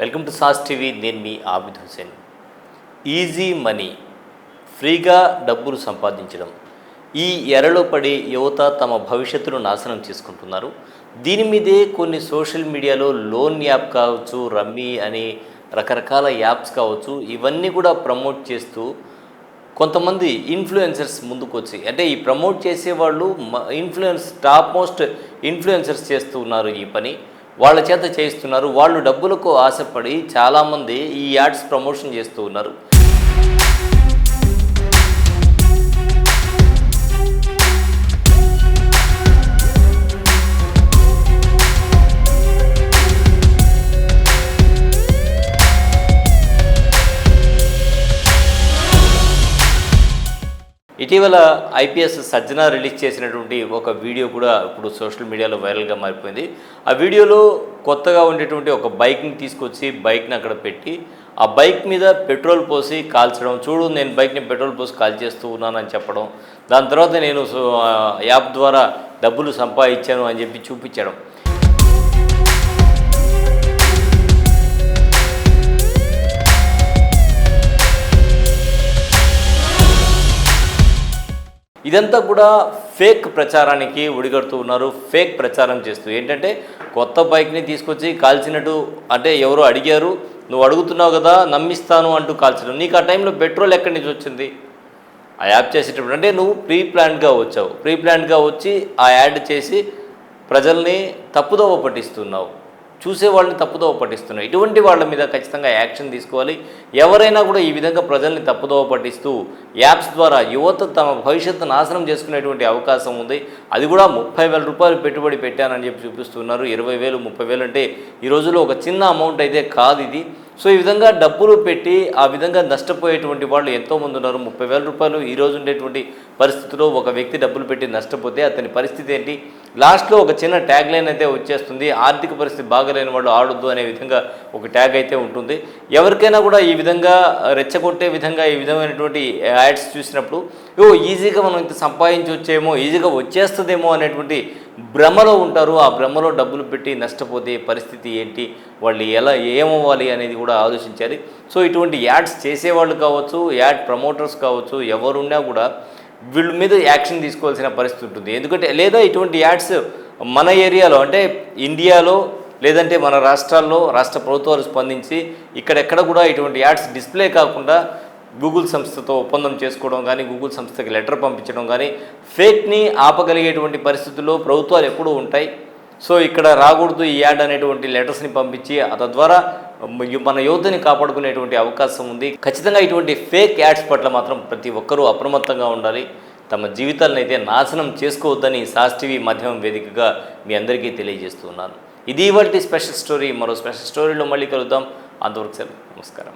Welcome to సాస్ TV నేను మీ ఆబిద్ హుసేన్. ఈజీ మనీ ఫ్రీగా డబ్బులు సంపాదించడం. ఈ ఎరలో పడి యువత తమ భవిష్యత్తును నాశనం చేసుకుంటున్నారు. దీని మీదే కొన్ని సోషల్ మీడియాలో లోన్ యాప్ కావచ్చు రమ్మీ అని రకరకాల యాప్స్ కావచ్చు ఇవన్నీ కూడా ప్రమోట్ చేస్తూ కొంతమంది ఇన్ఫ్లుయెన్సర్స్ ముందుకు వచ్చి అంటే ఈ ప్రమోట్ చేసేవాళ్ళు ఇన్ఫ్లుయెన్స్ టాప్ మోస్ట్ ఇన్ఫ్లుయెన్సర్స్ చేస్తూ ఉన్నారు ఈ పని. వాళ్ళ చేత చేయిస్తున్నారు. వాళ్ళు డబ్బులకు ఆశపడి చాలామంది ఈ యాడ్స్ ప్రమోషన్ చేస్తూ ఉన్నారు. ఇటీవల ఐపీఎస్ సజ్జన రిలీజ్ చేసినటువంటి ఒక వీడియో కూడా ఇప్పుడు సోషల్ మీడియాలో వైరల్గా మారిపోయింది. ఆ వీడియోలో కొత్తగా ఉండేటువంటి ఒక బైక్ని తీసుకొచ్చి బైక్ని అక్కడ పెట్టి ఆ బైక్ మీద పెట్రోల్ పోసి కాల్చడం చూడు నేను బైక్ని పెట్రోల్ పోసి కాల్ చేస్తూ ఉన్నానని చెప్పడం దాని తర్వాత నేను సో- యాప్ ద్వారా డబ్బులు సంపాదించాను అని చెప్పి చూపించడం. ఇదంతా కూడా ఫేక్ ప్రచారానికి ఒడిగడుతూ ఉన్నారు. ఫేక్ ప్రచారం చేస్తూ. ఏంటంటే కొత్త బైక్ని తీసుకొచ్చి కాల్చినట్టు అంటే ఎవరో అడిగారు. నువ్వు అడుగుతున్నావు కదా నమ్మిస్తాను అంటూ కాల్చడం. నీకు ఆ టైంలో పెట్రోల్ ఎక్కడి నుంచి వచ్చింది? ఆ యాప్ చేసేటప్పుడు. అంటే నువ్వు ప్రీ ప్లాన్డ్గా వచ్చావు. ప్రీ ప్లాన్డ్గా వచ్చి ఆ యాడ్ చేసి ప్రజల్ని తప్పుదోవ పట్టిస్తున్నావు. చూసే వాళ్ళని తప్పుదోవ పట్టిస్తున్నాయి. ఇటువంటి వాళ్ళ మీద ఖచ్చితంగా యాక్షన్ తీసుకోవాలి. ఎవరైనా కూడా ఈ విధంగా ప్రజల్ని తప్పుదోవ పట్టిస్తూ యాప్స్ ద్వారా యువత తమ భవిష్యత్తు నాశనం చేసుకునేటువంటి అవకాశం ఉంది. అది కూడా ముప్పై వేల రూపాయలు పెట్టుబడి పెట్టానని చెప్పి చూపిస్తున్నారు. ఇరవై వేలు ముప్పై వేలు అంటే ఈ రోజుల్లో ఒక చిన్న అమౌంట్ అయితే కాదు ఇది. సో ఈ విధంగా డబ్బులు పెట్టి ఆ విధంగా నష్టపోయేటువంటి వాళ్ళు ఎంతోమంది ఉన్నారు. ముప్పై వేల రూపాయలు ఈ రోజు ఉండేటువంటి పరిస్థితిలో ఒక వ్యక్తి డబ్బులు పెట్టి నష్టపోతే అతని పరిస్థితి ఏంటి? లాస్ట్లో ఒక చిన్న ట్యాగ్ లైన్ అయితే వచ్చేస్తుంది. ఆర్థిక పరిస్థితి బాగలేని వాళ్ళు ఆడొద్దు అనే విధంగా ఒక ట్యాగ్ అయితే ఉంటుంది. ఎవరికైనా కూడా ఈ విధంగా రెచ్చగొట్టే విధంగా ఈ విధమైనటువంటి యాడ్స్ చూసినప్పుడు ఓ ఈజీగా మనం ఇంత సంపాదించవచ్చేమో ఈజీగా వచ్చేస్తుందేమో అనేటువంటి భ్రమలో ఉంటారు. ఆ భ్రమలో డబ్బులు పెట్టి నష్టపోతే పరిస్థితి ఏంటి? వాళ్ళు ఎలా ఏమవ్వాలి అనేది కూడా ఆలోచించాలి. సో ఇటువంటి యాడ్స్ చేసేవాళ్ళు కావచ్చు యాడ్ ప్రమోటర్స్ కావచ్చు ఎవరున్నా కూడా వీళ్ళ మీద యాక్షన్ తీసుకోవాల్సిన పరిస్థితి ఉంటుంది. ఎందుకంటే లేదా ఇటువంటి యాడ్స్ మన ఏరియాలో అంటే ఇండియాలో లేదంటే మన రాష్ట్రాల్లో రాష్ట్ర ప్రభుత్వాలు స్పందించి ఇక్కడెక్కడ కూడా ఇటువంటి యాడ్స్ డిస్ప్లే కాకుండా గూగుల్ సంస్థతో ఒప్పందం చేసుకోవడం కానీ గూగుల్ సంస్థకి లెటర్ పంపించడం కానీ ఫేక్ని ఆపగలిగేటువంటి పరిస్థితుల్లో ప్రభుత్వాలు ఎప్పుడూ ఉంటాయి. సో ఇక్కడ రాకూడదు ఈ యాడ్ అనేటువంటి లెటర్స్ని పంపించి తద్వారా మన యువతని కాపాడుకునేటువంటి అవకాశం ఉంది. ఖచ్చితంగా ఇటువంటి ఫేక్ యాడ్స్ పట్ల మాత్రం ప్రతి ఒక్కరూ అప్రమత్తంగా ఉండాలి. తమ జీవితాలను అయితే నాశనం చేసుకోవద్దని సాస్ టీవీ మాధ్యమం వేదికగా మీ అందరికీ తెలియజేస్తున్నాను. ఇది ఇవాటి స్పెషల్ స్టోరీ. మరో స్పెషల్ స్టోరీలో మళ్ళీ కలుద్దాం. అంతవరకు సెలవు. నమస్కారం.